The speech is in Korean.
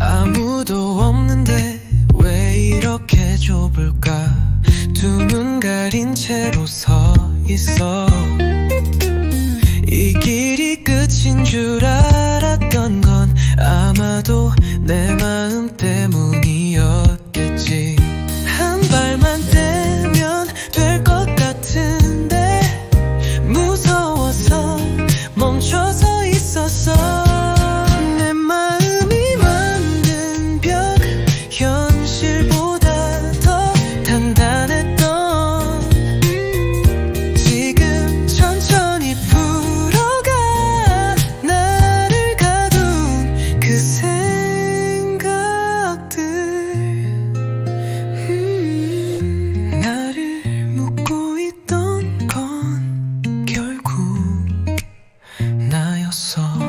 아무도 없는데 왜 이렇게 좁을까? 두 눈 가린 채로 서 있어. your song.